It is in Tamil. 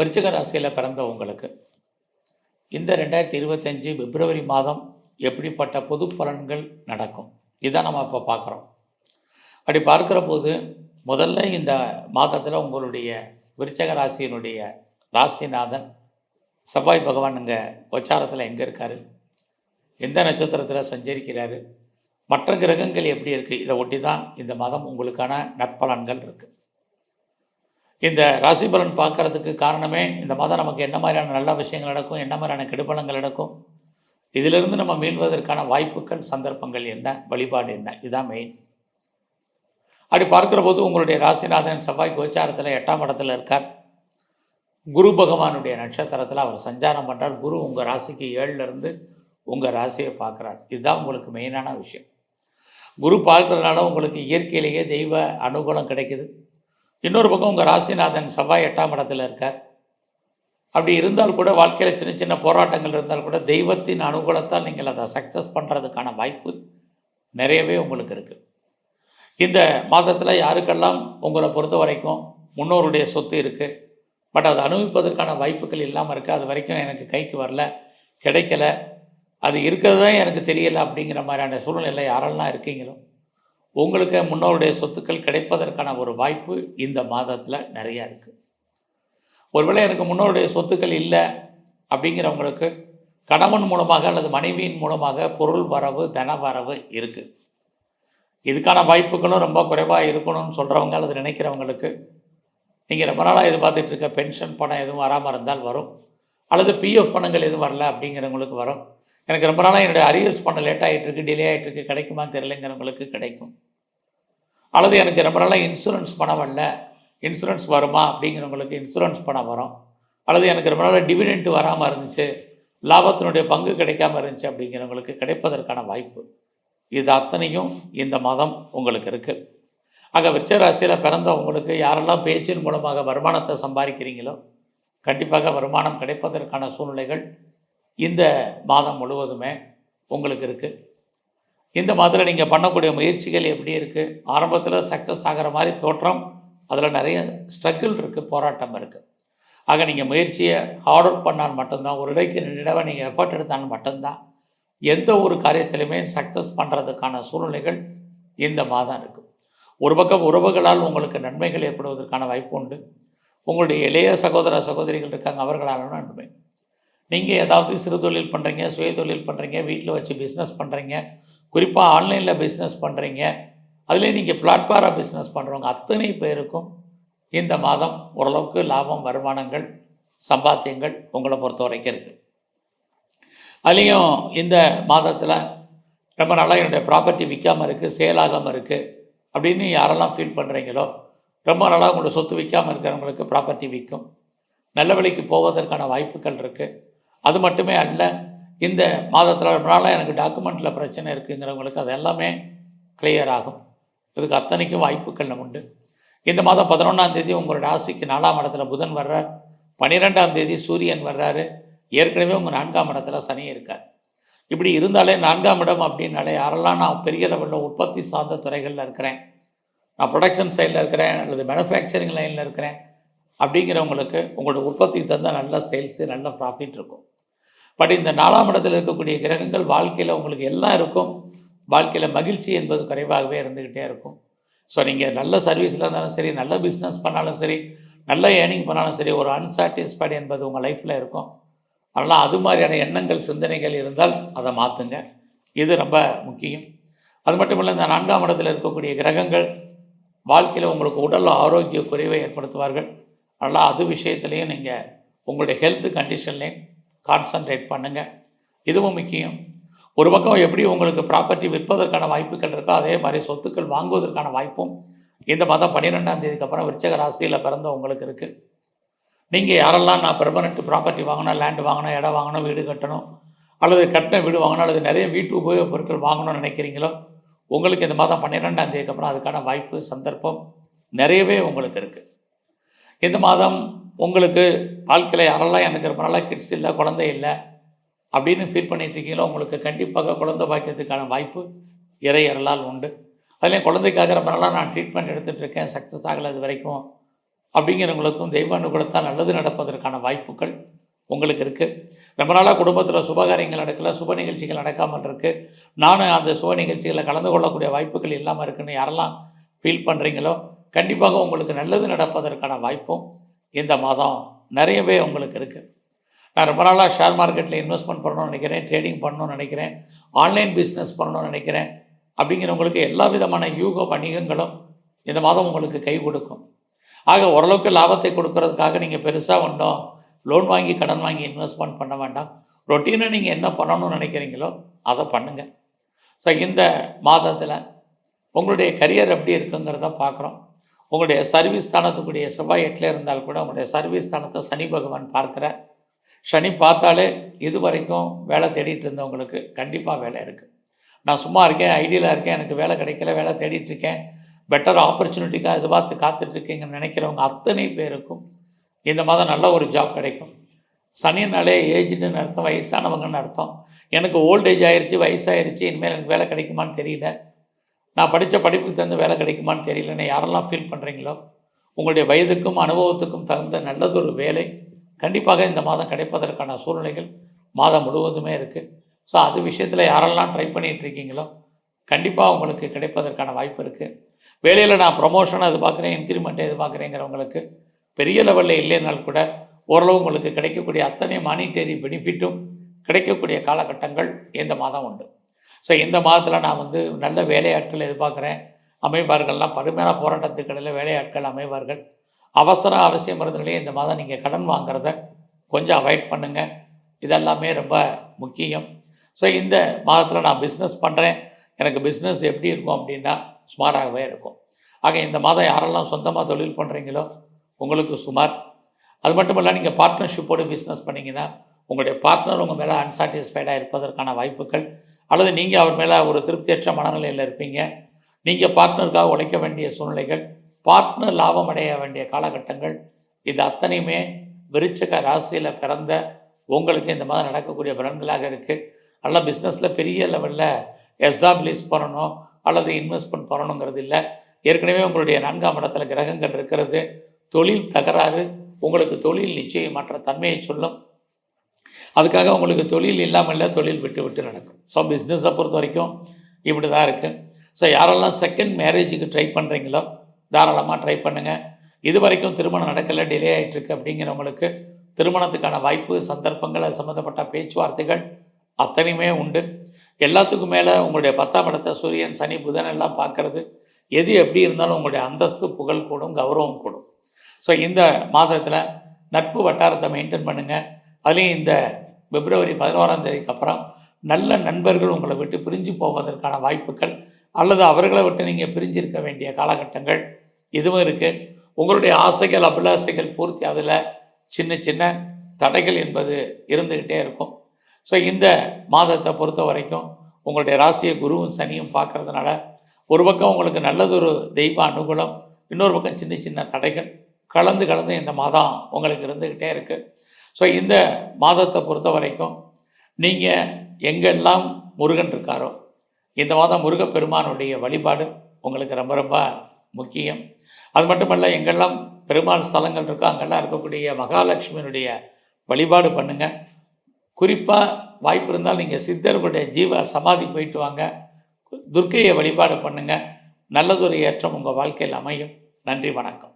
விருச்சிக ராசியில் பிறந்த உங்களுக்கு இந்த ரெண்டாயிரத்தி இருபத்தஞ்சி பிப்ரவரி மாதம் எப்படிப்பட்ட பொது பலன்கள் நடக்கும்? இதான் நம்ம இப்போ பார்க்குறோம். அப்படி பார்க்குற போது முதல்ல இந்த மாதத்தில் உங்களுடைய விருச்சக ராசியினுடைய ராசிநாதன் செவ்வாய் பகவான் இங்கே உச்சாரத்தில் எங்கே இருக்கார்? எந்த நட்சத்திரத்தில் சஞ்சரிக்கிறாரு? மற்ற கிரகங்கள் எப்படி இருக்குது இதை ஒட்டி தான் இந்த மாதம் உங்களுக்கான நற்பலன்கள் இருக்குது இந்த ராசி பலன் பார்க்கறதுக்கு காரணமே இந்த மாதம் நமக்கு என்ன மாதிரியான நல்ல விஷயங்கள் நடக்கும் என்ன மாதிரியான கெடுபலங்கள் நடக்கும் இதிலிருந்து நம்ம மீள்வதற்கான வாய்ப்புகள் சந்தர்ப்பங்கள் என்ன வழிபாடு என்ன இதுதான் மெயின் அப்படி பார்க்குற போது உங்களுடைய ராசிநாதன் செவ்வாய் கோச்சாரத்தில் எட்டாம் இடத்துல இருக்கார். குரு பகவானுடைய நட்சத்திரத்தில் அவர் சஞ்சாரம் பண்ணுறார் குரு உங்கள் ராசிக்கு ஏழுலேருந்து உங்கள் ராசியை பார்க்குறார். இதுதான் உங்களுக்கு மெயினான விஷயம். குரு பார்க்குறதுனால உங்களுக்கு இயற்கையிலேயே தெய்வ அனுகூலம் கிடைக்குது. இன்னொரு பக்கம் உங்கள் ராசிநாதன் செவ்வாய் எட்டாம் இடத்துல இருக்கார். அப்படி இருந்தால் கூட வாழ்க்கையில் சின்ன சின்ன போராட்டங்கள் இருந்தால் கூட தெய்வத்தின் அனுகூலத்தால் நீங்கள் அதை சக்ஸஸ் பண்ணுறதுக்கான வாய்ப்பு நிறையவே உங்களுக்கு இருக்குது இந்த மாதத்தில் யாருக்கெல்லாம் உங்களை பொறுத்த வரைக்கும் முன்னோருடைய சொத்து இருக்குது பட் அதை அனுபவிப்பதற்கான வாய்ப்புகள் இல்லாமல் இருக்குது அது வரைக்கும் எனக்கு கைக்கு வரல கிடைக்கல அது இருக்கிறது தான் எனக்கு தெரியலை அப்படிங்கிற மாதிரியான சூழ்நிலை யாரெல்லாம் இருக்கீங்களோ உங்களுக்கு முன்னோருடைய சொத்துக்கள் கிடைப்பதற்கான ஒரு வாய்ப்பு இந்த மாதத்தில் நிறையா இருக்குது ஒருவேளை எனக்கு முன்னோருடைய சொத்துக்கள் இல்லை அப்படிங்கிறவங்களுக்கு கணவன் மூலமாக அல்லது மனைவியின் மூலமாக பொருள் வரவு தன வரவு இருக்குது இதுக்கான வாய்ப்புகளும் ரொம்ப குறைவாக இருக்கணும்னு சொல்கிறவங்க அல்லது நினைக்கிறவங்களுக்கு நீங்கள் ரொம்ப நாளாக எதிர்பார்த்துட்டு இருக்க பென்ஷன் பணம் எதுவும் வராமல் இருந்தால் வரும். அல்லது பிஎஃப் பணங்கள் எதுவும் வரல அப்படிங்கிறவங்களுக்கு வரும். எனக்கு ரொம்ப நாளாக என்னுடைய அரியர்ஸ் பணம் லேட் ஆகிட்டுருக்கு டிலே ஆகிட்டுருக்கு கிடைக்குமா கிடைக்குமான்னு கிடைக்கும். அல்லது எனக்கு ரொம்ப நாளாக இன்சூரன்ஸ் பணம் வரல இன்சூரன்ஸ் வருமா அப்படிங்கிறவங்களுக்கு இன்சூரன்ஸ் பணம் வரும். அல்லது எனக்கு ரொம்ப நாளாக டிவிடெண்ட் வராமல் இருந்துச்சு லாபத்தினுடைய பங்கு கிடைக்காம இருந்துச்சு அப்படிங்கிறவங்களுக்கு கிடைப்பதற்கான வாய்ப்பு. இது அத்தனையும் இந்த மாதம் உங்களுக்கு இருக்குது ஆக விருச்ச ராசியில் பிறந்த உங்களுக்கு யாரெல்லாம் பேச்சின் மூலமாக வருமானத்தை சம்பாதிக்கிறீங்களோ கண்டிப்பாக வருமானம் கிடைப்பதற்கான சூழ்நிலைகள் இந்த மாதம் முழுவதுமே உங்களுக்கு இருக்குது இந்த மாதத்தில் நீங்கள் பண்ணக்கூடிய முயற்சிகள் எப்படி இருக்குது ஆரம்பத்தில் சக்ஸஸ் ஆகிற மாதிரி தோற்றம் அதில் நிறைய ஸ்ட்ரகிள் இருக்குது போராட்டம் இருக்குது ஆக நீங்கள் முயற்சியை ஹார்ட் ஒர்க் பண்ணால் மட்டும்தான் ஒரு இடைக்கு ரெண்டு தடவை நீங்கள் எஃபர்ட் எடுத்தால் மட்டும்தான் எந்த ஒரு காரியத்திலுமே சக்ஸஸ் பண்ணுறதுக்கான சூழ்நிலைகள் இந்த மாதம் இருக்கும் ஒரு பக்கம் உறவுகளால் உங்களுக்கு நன்மைகள் ஏற்படுவதற்கான வாய்ப்பு உண்டு. உங்களுடைய இளைய சகோதர சகோதரிகள் இருக்காங்க அவர்களாலும் நன்மை. நீங்கள் ஏதாவது சிறு தொழில் பண்ணுறீங்க சுய தொழில் பண்ணுறீங்க வீட்டில் வச்சு பிஸ்னஸ் பண்ணுறீங்க குறிப்பாக ஆன்லைனில் பிஸ்னஸ் பண்ணுறீங்க அதிலே நீங்கள் பிளாட்ஃபாராக பிஸ்னஸ் பண்ணுறவங்க அத்தனை பேருக்கும் இந்த மாதம் ஓரளவுக்கு லாபம் வருமானங்கள் சம்பாத்தியங்கள் உங்களை பொறுத்த வரைக்கும் இருக்குது அதுலேயும் இந்த மாதத்தில் ரொம்ப நல்லா என்னுடைய ப்ராப்பர்ட்டி விற்காமல் இருக்குது சேல் ஆகாமல் இருக்குது அப்படின்னு யாரெல்லாம் ஃபீல் பண்ணுறீங்களோ ரொம்ப நல்லா உங்களோட சொத்து விற்காமல் இருக்கிறவங்களுக்கு ப்ராப்பர்ட்டி விற்கும் நல்ல வழிக்கு போவதற்கான வாய்ப்புகள் இருக்குது அது மட்டுமே அல்ல இந்த மாதத்தில் நாளாக எனக்கு டாக்குமெண்ட்டில் பிரச்சனை இருக்குங்கிறவங்களுக்கு அது எல்லாமே கிளியர் ஆகும். இதுக்கு அத்தனைக்கும் வாய்ப்புகள் உண்டு. இந்த மாதம் பதினொன்றாம் தேதி உங்களோட ராசிக்கு நாலாம் இடத்துல புதன் வர்றார். பன்னிரெண்டாம் தேதி சூரியன் வர்றாரு. ஏற்கனவே உங்கள் நான்காம் இடத்துல சனி இருக்கார். இப்படி இருந்தாலே நான்காம் இடம் அப்படின்னாலே யாரெல்லாம் நான் பெரிய லெவலில் உற்பத்தி சார்ந்த துறைகளில் இருக்கிறேன் நான் ப்ரொடக்ஷன் சைடில் இருக்கிறேன் அல்லது மேனுஃபேக்சரிங் லைனில் இருக்கிறேன் அப்படிங்கிறவங்களுக்கு உங்களோட உற்பத்திக்கு தந்தால் நல்ல சேல்ஸு நல்ல ப்ராஃபிட் இருக்கும். பட் இந்த நாலாம் இடத்தில் இருக்கக்கூடிய கிரகங்கள் வாழ்க்கையில் உங்களுக்கு எல்லாம் இருக்கும். வாழ்க்கையில் மகிழ்ச்சி என்பது குறைவாகவே இருந்துக்கிட்டே இருக்கும். ஸோ நீங்கள் நல்ல சர்வீஸில் இருந்தாலும் சரி நல்ல பிஸ்னஸ் பண்ணாலும் சரி நல்ல ஏர்னிங் பண்ணாலும் சரி ஒரு அன்சாட்டிஸ்ஃபைடு என்பது உங்கள் லைஃப்பில் இருக்கும். அதனால் அது மாதிரியான எண்ணங்கள் சிந்தனைகள் இருந்தால் அதை மாற்றுங்க இது ரொம்ப முக்கியம். அது மட்டும் இல்லை இந்த நான்காம் இடத்தில் இருக்கக்கூடிய கிரகங்கள் வாழ்க்கையில் உங்களுக்கு உடல் ஆரோக்கிய குறைவை ஏற்படுத்துவார்கள். அதனால் அது விஷயத்துலேயும் நீங்கள் உங்களுடைய ஹெல்த் கண்டிஷன்லேயும் கான்சன்ட்ரேட் பண்ணுங்கள் இதுவும் முக்கியம். ஒரு பக்கம் எப்படி உங்களுக்கு ப்ராப்பர்ட்டி விற்பதற்கான வாய்ப்புகள் இருக்கோ அதே மாதிரி சொத்துக்கள் வாங்குவதற்கான வாய்ப்பும் இந்த மாதம் பன்னிரெண்டாம் தேதிக்கு அப்புறம் விருச்சக ராசியில் பிறந்த உங்களுக்கு இருக்குது நீங்கள் யாரெல்லாம் நான் பெர்மனெண்ட் ப்ராப்பர்ட்டி வாங்கணும் லேண்டு வாங்கணும் இடம் வாங்கணும் வீடு கட்டணும் அல்லது கட்டின வீடு வாங்கணும் அல்லது நிறைய வீட்டு உபயோகப் பொருட்கள் வாங்கணும்னு நினைக்கிறீங்களோ உங்களுக்கு இந்த மாதம் பன்னிரெண்டாம் தேதிக்கு அப்புறம் அதுக்கான வாய்ப்பு சந்தர்ப்பம் நிறையவே உங்களுக்கு இருக்குது இந்த மாதம் உங்களுக்கு வாழ்க்கையில் யாரெல்லாம் எனக்கு ரொம்ப நல்லா கிட்ஸ் இல்லை குழந்தை இல்லை அப்படின்னு ஃபீல் பண்ணிட்டு இருக்கீங்களோ உங்களுக்கு கண்டிப்பாக குழந்தை பாக்கியத்துக்கான வாய்ப்பு இறையறலால் உண்டு. அதுலேயும் குழந்தைக்காக ரொம்ப நாளாக நான் ட்ரீட்மெண்ட் எடுத்துகிட்டு இருக்கேன் சக்ஸஸ் ஆகலை இது வரைக்கும் அப்படிங்கிறவங்களுக்கும் தெய்வ அனுகூலத்தால் நல்லது நடப்பதற்கான வாய்ப்புகள் உங்களுக்கு இருக்குது ரொம்ப நாளாக குடும்பத்தில் சுபகாரியங்கள் நடக்கல சுப நிகழ்ச்சிகள் நடக்காமல் இருக்குது நானும் அந்த சுப நிகழ்ச்சிகளில் கலந்து கொள்ளக்கூடிய வாய்ப்புகள் இல்லாமல் இருக்குன்னு யாரெல்லாம் ஃபீல் பண்ணுறீங்களோ கண்டிப்பாக உங்களுக்கு நல்லது நடப்பதற்கான வாய்ப்பும் இந்த மாதம் நிறையவே உங்களுக்கு இருக்குது நான் ரொம்ப நாளாக ஷேர் மார்க்கெட்டில் இன்வெஸ்ட்மெண்ட் பண்ணணும்னு நினைக்கிறேன் ட்ரேடிங் பண்ணணும்னு நினைக்கிறேன் ஆன்லைன் பிஸ்னஸ் பண்ணணும்னு நினைக்கிறேன் அப்படிங்கிறவங்களுக்கு எல்லா விதமான யூக வணிகங்களும் இந்த மாதம் உங்களுக்கு கை கொடுக்கும். ஆக ஓரளவுக்கு லாபத்தை கொடுக்கறதுக்காக நீங்கள் பெருசாக ஒன்றும் லோன் வாங்கி கடன் வாங்கி இன்வெஸ்ட்மெண்ட் பண்ண வேண்டாம். ரொட்டீனாக நீங்கள் என்ன பண்ணணும்னு நினைக்கிறீங்களோ அதை பண்ணுங்கள் ஸோ இந்த மாதத்தில் உங்களுடைய கரியர் எப்படி இருக்குங்கிறத பார்க்குறோம். உங்களுடைய சர்வீஸ் ஸ்தானத்துக்குரிய செவ்வாய் எட்டில் இருந்தால் கூட உங்களுடைய சர்வீஸ் ஸ்தானத்தை சனி பகவான் பார்க்குறார். சனி பார்த்தாலே இது வரைக்கும் வேலை தேடிட்டு இருந்தவங்களுக்கு கண்டிப்பாக வேலை இருக்குது நான் சும்மா இருக்கேன் ஐடியலாக இருக்கேன் எனக்கு வேலை கிடைக்கல வேலை தேடிட்டு இருக்கேன். பெட்டர் ஆப்பர்ச்சுனிட்டிக்காக இது பார்த்து காத்துட்ருக்கீங்கன்னு நினைக்கிறவங்க அத்தனை பேருக்கும் இந்த மாதம் நல்ல ஒரு ஜாப் கிடைக்கும். சனினாலே ஏஜ்டுன்னு அர்த்தம் வயசானவங்கன்னு அர்த்தம். எனக்கு ஓல்டேஜ் ஆயிடுச்சு வயசாயிருச்சு இனிமேல் எனக்கு வேலை கிடைக்குமான்னு தெரியல. நான் படித்த படிப்புக்கு தகுந்த வேலை கிடைக்குமான்னு தெரியலன்னு யாரெல்லாம் ஃபீல் பண்ணுறீங்களோ உங்களுடைய வயதுக்கும் அனுபவத்துக்கும் தகுந்த நல்லதொரு வேலை கண்டிப்பாக இந்த மாதம் கிடைப்பதற்கான சூழ்நிலைகள் மாதம் முழுவதுமே இருக்குது ஸோ அது விஷயத்தில் யாரெல்லாம் ட்ரை பண்ணிகிட்டு இருக்கீங்களோ கண்டிப்பாக உங்களுக்கு கிடைப்பதற்கான வாய்ப்பு இருக்குது வேலையில் நான் ப்ரொமோஷன் எதிர்பார்க்குறேன் இன்க்ரிமெண்ட் எதிர்பார்க்குறேங்கிறவங்களுக்கு பெரிய லெவலில் இல்லைனால் கூட ஓரளவு உங்களுக்கு கிடைக்கக்கூடிய அத்தனை மானிட்டரி பெனிஃபிட்டும் கிடைக்கக்கூடிய காலகட்டங்கள் இந்த மாதம் உண்டு. ஸோ இந்த மாதத்தில் நான் வந்து நல்ல வேலையாட்கள் எதிர்பார்க்குறேன். அமைவார்கள்லாம் கடுமையான போராட்டத்துக்கிடையில் வேலையாட்கள் அமைவார்கள் அவசரம் அவசியம் இருந்ததுலேயே இந்த மாதம் நீங்கள் கடன் வாங்குறத கொஞ்சம் அவாய்ட் பண்ணுங்கள் இதெல்லாமே ரொம்ப முக்கியம். ஸோ இந்த மாதத்தில் நான் பிஸ்னஸ் பண்ணுறேன் எனக்கு பிஸ்னஸ் எப்படி இருக்கும் அப்படின்னா சுமாராகவே இருக்கும். ஆக இந்த மாதம் யாரெல்லாம் சொந்தமாக தொழில் பண்ணுறீங்களோ உங்களுக்கு சுமார். அது மட்டும் இல்லை நீங்கள் பார்ட்னர்ஷிப்போடு பிஸ்னஸ் பண்ணிங்கன்னா உங்களுடைய பார்ட்னர் உங்கள் மேலே அன்சாட்டிஸ்ஃபைடாக இருப்பதற்கான வாய்ப்புகள் அல்லது நீங்கள் அவர் மேலே ஒரு திருப்தியற்ற மனநிலையில் இருப்பீங்க. நீங்கள் பார்ட்னருக்காக உழைக்க வேண்டிய சூழ்நிலைகள் பார்ட்னர் லாபம் அடைய வேண்டிய காலகட்டங்கள் இது அத்தனையுமே விருச்சக ராசியில் பிறந்த உங்களுக்கு இந்த மாதிரி நடக்கக்கூடிய பலன்களாக இருக்குது நல்ல பிஸ்னஸில் பெரிய லெவலில் எஸ்டாப்ளிஷ் பண்ணணும் அல்லது இன்வெஸ்ட்மெண்ட் பண்ணணுங்கிறது இல்லை. ஏற்கனவே உங்களுடைய நான்காம் இடத்துல கிரகங்கள் இருக்கிறது. தொழில் தகராறு உங்களுக்கு தொழில் நிச்சயமற்ற தன்மையை சொல்லும். அதுக்காக உங்களுக்கு தொழில் இல்லாமல் இல்லை தொழில் விட்டு விட்டு நடக்கும். ஸோ பிஸ்னஸை பொறுத்த வரைக்கும் இப்படி தான் இருக்குது ஸோ யாரெல்லாம் செகண்ட் மேரேஜுக்கு ட்ரை பண்ணுறீங்களோ தாராளமாக ட்ரை பண்ணுங்கள் இது வரைக்கும் திருமணம் நடக்கலை டிலே ஆகிட்டுருக்கு அப்படிங்கிறவங்களுக்கு திருமணத்துக்கான வாய்ப்பு சந்தர்ப்பங்கள் அது சம்மந்தப்பட்ட பேச்சுவார்த்தைகள் அத்தனையுமே உண்டு. எல்லாத்துக்கும் மேலே உங்களுடைய பத்தாம் இடத்தை சூரியன் சனி புதன் எல்லாம் பார்க்குறது எது எப்படி இருந்தாலும் உங்களுடைய அந்தஸ்து புகழ் கூடும் கௌரவம் கூடும். ஸோ இந்த மாதத்தில் நட்பு வட்டாரத்தை மெயின்டைன் பண்ணுங்கள் அதுலேயும் இந்த பிப்ரவரி பதினோராம் தேதிக்கு அப்புறம் நல்ல நண்பர்கள் உங்களை விட்டு பிரிஞ்சு போவதற்கான வாய்ப்புகள் அல்லது அவர்களை விட்டு நீங்கள் பிரிஞ்சிருக்க வேண்டிய காலகட்டங்கள் இதுவும் இருக்குது உங்களுடைய ஆசைகள் அபிலாசைகள் பூர்த்தி அதில் சின்ன சின்ன தடைகள் என்பது இருந்துக்கிட்டே இருக்கும். ஸோ இந்த மாதத்தை பொறுத்த வரைக்கும் உங்களுடைய ராசியை குருவும் சனியும் பார்க்கறதுனால ஒரு பக்கம் உங்களுக்கு நல்லதொரு தெய்வ அனுகூலம் இன்னொரு பக்கம் சின்ன சின்ன தடைகள் கலந்து கலந்து இந்த மாதம் உங்களுக்கு இருந்துக்கிட்டே இருக்குது ஸோ இந்த மாதத்தை பொறுத்த வரைக்கும் நீங்கள் எங்கெல்லாம் முருகன் இருக்காரோ இந்த மாதம் முருகப்பெருமானுடைய வழிபாடு உங்களுக்கு ரொம்ப ரொம்ப முக்கியம். அது மட்டுமல்ல எங்கெல்லாம் பெருமாள் ஸ்தலங்கள் இருக்கோ அங்கெல்லாம் இருக்கக்கூடிய மகாலட்சுமியினுடைய வழிபாடு பண்ணுங்கள் குறிப்பாக வாய்ப்பு இருந்தால் நீங்கள் சித்தர்களுடைய ஜீவ சமாதி போயிட்டு வாங்க. துர்க்கையை வழிபாடு பண்ணுங்கள் நல்லதொரு ஏற்றம் உங்கள் வாழ்க்கையில் அமையும். நன்றி வணக்கம்.